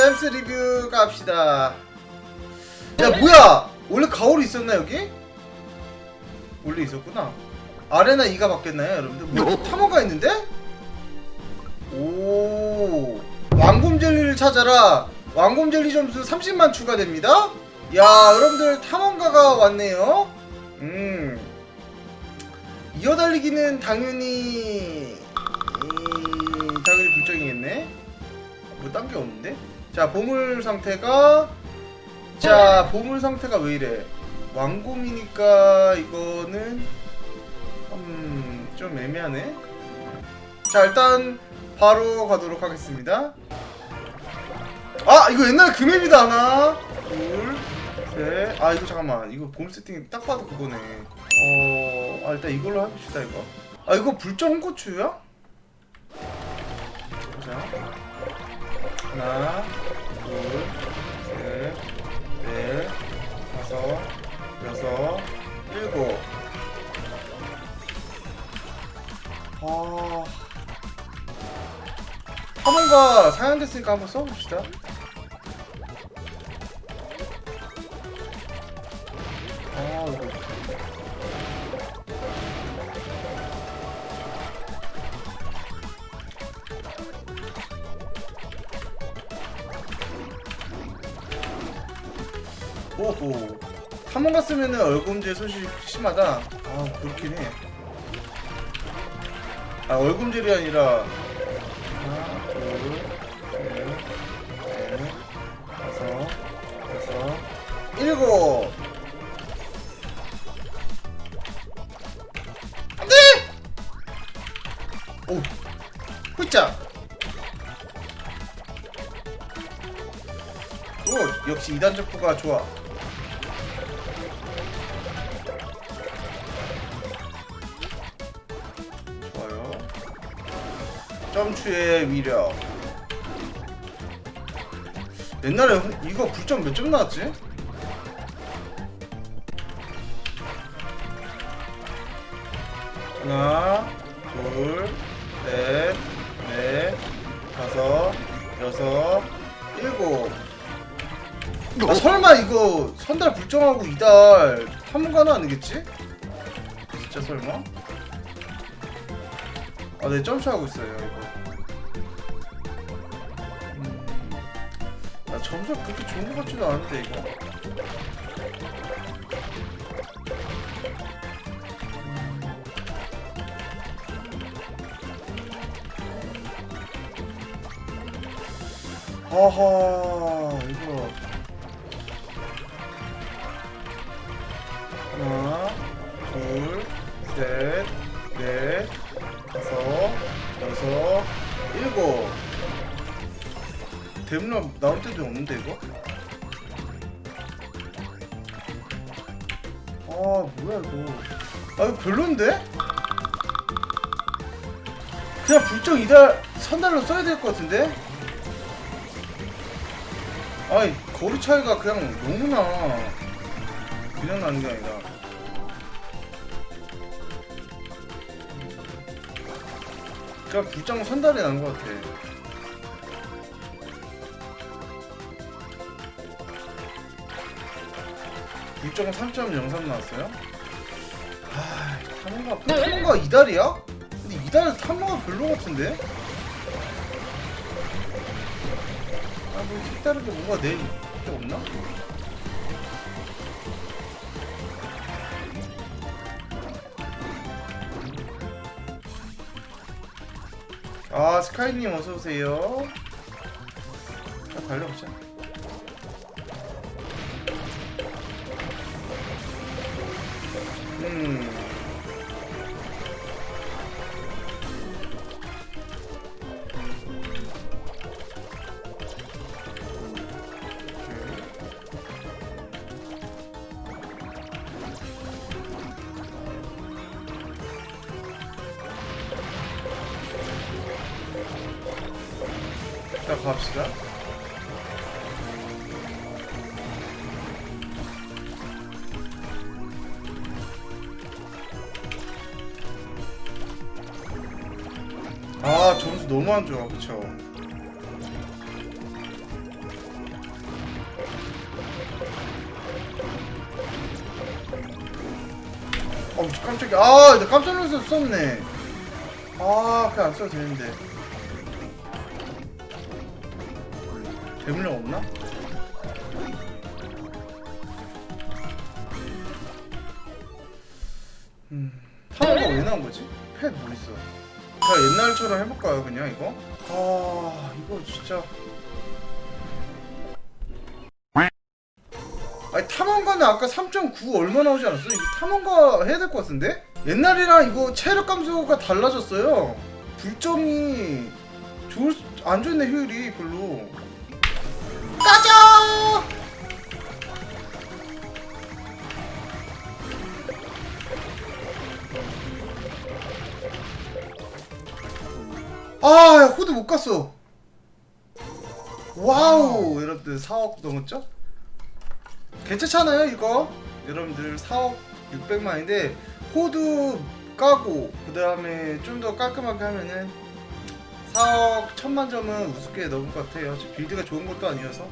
잼스 리뷰 갑시다. 야 뭐야? 원래 가오리 있었나 여기? 원래 있었구나. 아레나 2가 바뀌었나요, 여러분들? 뭐 탐험가 있는데? 오 왕곰 젤리를 찾아라. 왕곰 젤리 점수 30만 추가됩니다. 야 여러분들 탐험가가 왔네요. 음 이어달리기는 당연히 이, 당연히 불정이겠네. 뭐딴게 없는데? 자 보물 상태가 자 보물 상태가 왜 이래? 왕곰이니까 이거는 음 좀 애매하네. 자 일단 바로 가도록 하겠습니다. 아 이거 옛날 그 맵이다 하나 둘셋아 이거 잠깐만 이거 봄 세팅 딱 봐도 그거네 어아 일단 이걸로 해봅시다 이거 아 이거 불정 홍고추야? 보자 하나 둘 셋 넷 다섯 여섯 일곱 아 한번가 사양됐으니까 한번 써봅시다. 오호. 탐험 갔으면은 얼굴질 소식 심하다. 아, 그렇긴 해. 아, 얼굴질이 아니라 하나, 둘, 셋, 넷, 다섯, 여섯, 일곱. 안돼! 오, 훌짜. 오, 역시 이단 적부가 좋아. 점추의 위력. 옛날에 흔- 이거 불점 몇 점 나왔지? 하나, 둘, 셋, 넷, 다섯, 여섯, 일곱. 아, 설마 이거 선달 불정하고 이달 탐문가는 아니겠지? 진짜 설마? 아, 네, 점수하고 있어요, 이거. 음, 나 점수 그렇게 좋은 것 같지도 않은데, 이거. 음. 하하, 이거. 하나, 둘, 셋, 넷, 여섯, 일곱. 대문화 나올 때도 없는데 이거? 아 뭐야 이거? 아 이거 별론데? 그냥 불정 이달 선달로 써야 될 것 같은데? 아이 거리 차이가 그냥 너무나 그냥 나는 게 아니라 그냥 불정 선달이 난 것 같아. 불정 3.03 나왔어요? 아, 탐험가 탐험가 이달이야? 근데 이달 탐험가 별로 같은데? 아, 뭐 색다르게 뭔가 내게 없나? 아 스카이님 어서 오세요. 자 달려보자. 이따 갑시다. 아 점수 너무 안 좋아. 그쵸? 어, 깜짝이야. 아나 깜짝 놀랐어, 썼네. 아 그냥 안 써도 되는데. 재물량 없나? 음 파워가 왜 나온 거지? 펫뭐 있어? 자 옛날처럼 해볼까요 그냥 이거? 아 이거 진짜 아니 탐험가는 아까 3.9 얼마 나오지 않았어? 이거 탐험가 해야 될 것 같은데? 옛날이랑 이거 체력 감소가 달라졌어요 불점이 좋을 수, 안 좋네 효율이 별로 가자! 아, 야, 호드 못 갔어. 와우, 여러분들 4억 넘었죠? 괜찮잖아요, 이거. 여러분들 4억 600만인데 호드 까고 그 다음에 좀 더 깔끔하게 하면은 4억 천만 점은 우습게 넘을 것 같아요. 지금 빌드가 좋은 것도 아니어서.